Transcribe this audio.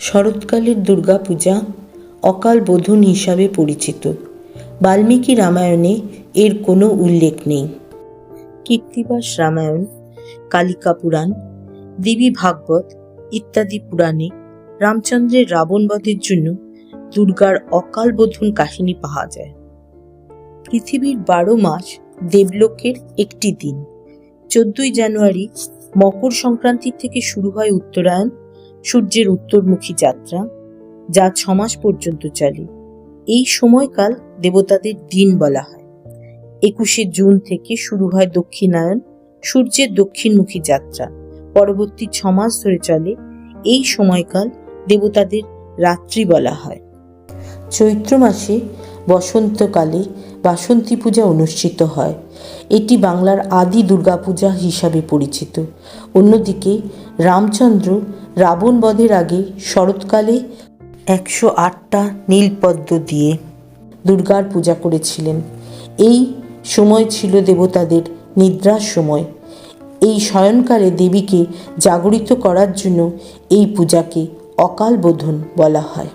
শরৎকালের দুর্গাপূজা অকাল বোধন হিসাবে পরিচিত। বাল্মীকি রামায়ণে এর কোনো উল্লেখ নেই। কীর্তিবাস রামায়ণ, কালিকা পুরাণ, দেবী ভাগবত ইত্যাদি পুরাণে রামচন্দ্রের রাবণবধের জন্য দুর্গার অকাল বোধন কাহিনী পাওয়া যায়। পৃথিবীর বারো মাস দেবলোকের একটি দিন, চোদ্দই জানুয়ারি মকর সংক্রান্তি থেকে শুরু হয় উত্তরায়ণ সূর্যের উত্তরমুখী যাত্রা, যা ছমাস পর্যন্ত চলে। এই সময়কাল দেবতাদের দিন বলা হয়। একুশে জুন থেকে শুরু হয় দক্ষিণায়ন, সূর্যের দক্ষিণমুখী যাত্রা। পরবর্তী ছমাস ধরে চলে। এই সময়কাল দেবতাদের রাত্রি বলা হয়। চৈত্র মাসে বসন্তকালে বাসন্তী পূজা অনুষ্ঠিত হয়। এটি বাংলার আদি দুর্গাপূজা হিসাবে পরিচিত। অন্যদিকে রামচন্দ্র রাবণ বধের আগে শরৎকালে একশো আটটা নীলপদ্ম দিয়ে দুর্গার পূজা করেছিলেন। এই সময় ছিল দেবতাদের নিদ্রার সময়। এই শয়নকালে দেবীকে জাগরিত করার জন্য এই পূজাকে অকাল বোধন বলা হয়।